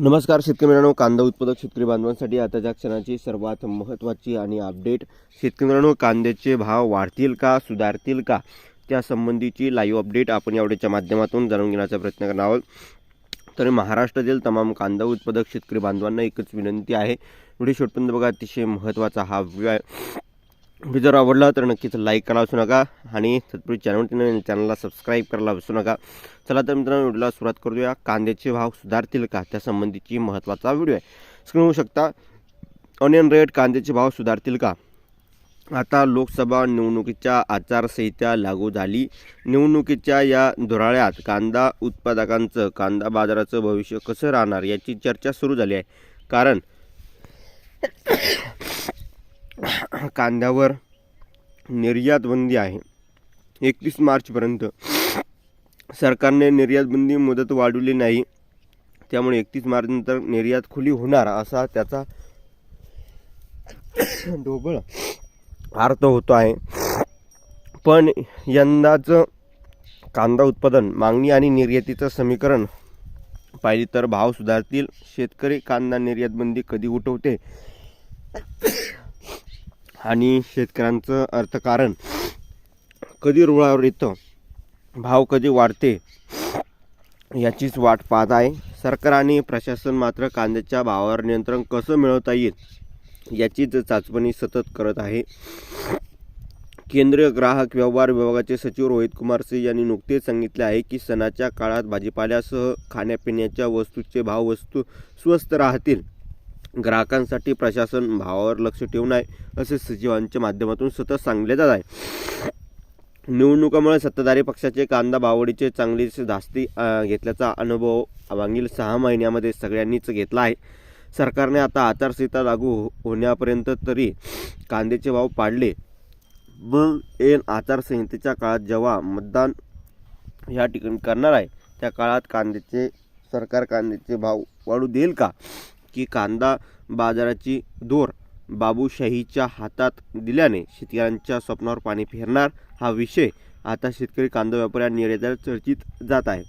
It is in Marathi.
नमस्कार शेतकरी मित्रांनो कांदा उत्पादक शेतकरी बांधवांसाठी आताच्या क्षणाची सर्वात महत्त्वाची आणि अपडेट शेतकरी मित्रांनो कांद्याचे भाव वाढतील का सुधारतील का त्यासंबंधीची लाईव्ह अपडेट आपण या माध्यमातून जाणून घेण्याचा प्रयत्न करणार आहोत. तर महाराष्ट्रातील तमाम कांदा उत्पादक शेतकरी बांधवांना एकच विनंती आहे. व्हिडिओ शेवटपर्यंत बघा अतिशय महत्त्वाचा हा व्हिडिओ आहे व्हिडिओ जर आवडला तर नक्कीच लाईक करायला विसरू नका आणि तत्पूर्वी चॅनल चॅनलला सबस्क्राईब करायला विसरू नका. चला तर मित्रांनो व्हिडिओला सुरुवात करूया. कांद्याचे भाव सुधारतील का? त्यासंबंधीची महत्त्वाचा व्हिडिओ आहे. स्क्रीन होऊ शकता. ऑनियन रेट कांद्याचे भाव सुधारतील का? आता लोकसभा निवडणुकीच्या आचारसंहिता लागू झाली. निवडणुकीच्या या धुराळ्यात कांदा उत्पादकांचं कांदा बाजाराचं भविष्य कसं राहणार याची चर्चा सुरू झाली आहे. कारण कांद्यावर निर्यातबंदी आहे. एकतीस मार्चपर्यंत सरकारने निर्यातबंदी मुदत वाढवली नाही. त्यामुळे एकतीस मार्चनंतर निर्यात खुली होणार असा त्याचा ढोबळ अर्थ होतो आहे. पण यंदाचं कांदा उत्पादन मागणी आणि निर्यातीचं समीकरण पाहिली तर भाव सुधारतील. शेतकरी कांदा निर्यातबंदी कधी उठवते? आणि शेतकऱ्यांचं अर्थकारण कधी रुळावर येतं भाव कधी वाढते याचीच वाट पाहत आहे. सरकार आणि प्रशासन मात्र कांद्याच्या भावावर नियंत्रण कसं मिळवता येईल याचीच चाचपणी सतत करत आहे. केंद्रीय ग्राहक व्यवहार विभागाचे सचिव रोहित कुमार सिंह यांनी नुकतेच सांगितले आहे की सणाच्या काळात भाजीपाल्यासह खाण्यापिण्याच्या वस्तूचे भाव वस्तू स्वस्त राहतील. ग्राहकांसाठी प्रशासन भावावर लक्ष ठेवून आहे असे सचिवांच्या माध्यमातून सतत सांगले जात आहे. निवडणुकामुळे सत्ताधारी पक्षाचे कांदा बावडीचे चांगलीच धास्ती घेतल्याचा अनुभव मागील सहा महिन्यामध्ये सगळ्यांनीच घेतला आहे. सरकारने आता आचारसंहिता लागू हो- होण्यापर्यंत तरी कांद्याचे भाव पाडले. मग एन आचारसंहितेच्या काळात जेव्हा मतदान ह्या ठिकाणी करणार आहे त्या काळात कांद्याचे सरकार कांद्याचे भाव वाढू देईल का? की कांदा बाजाराची दोर बाबूशाहीच्या हातात दिल्याने शेतकऱ्यांच्या स्वप्नावर पाणी फिरणार हा विषय आता शेतकरी कांदा व्यापारी आणि निर्यातदार चर्चित जात आहे.